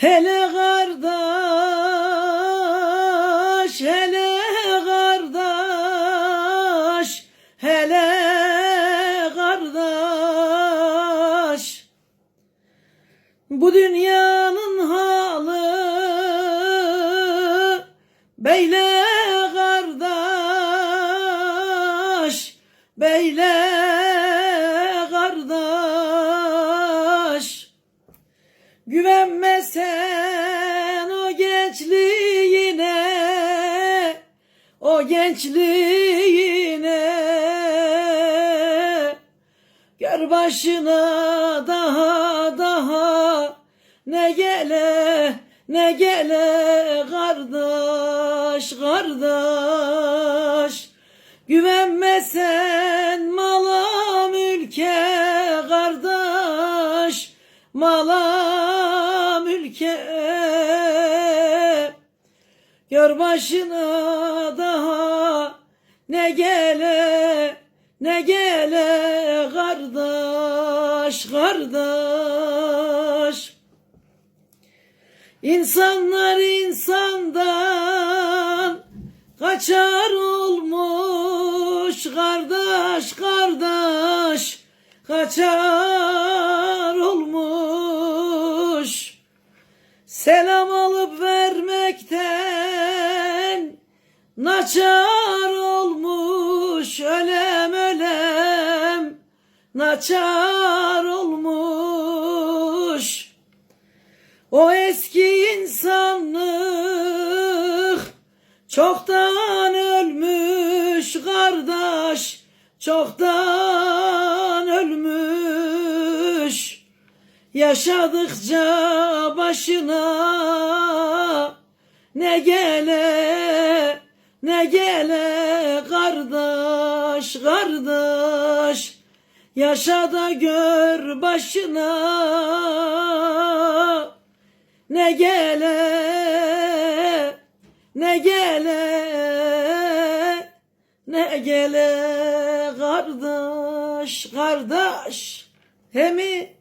Hele kardeş, hele kardeş, hele kardeş. Bu dünyanın halı beyle kardeş, beyle gençliğine. Gör başına daha daha ne gele ne gele kardeş kardeş. Güvenme sen mala mülke kardeş mala mülke Gör başına daha ne gele ne gele kardeş kardeş. İnsanlar insandan kaçar olmuş kardeş kardeş. Kaçar olmuş. Selam naçar olmuş ölem ölem. Naçar olmuş o eski insanlık. Çoktan ölmüş kardeş, çoktan ölmüş. Yaşadıkça başına ne gele ne gele kardeş kardeş Yaşa da gör başına. Ne gele ne gele ne gele kardeş kardeş. He mi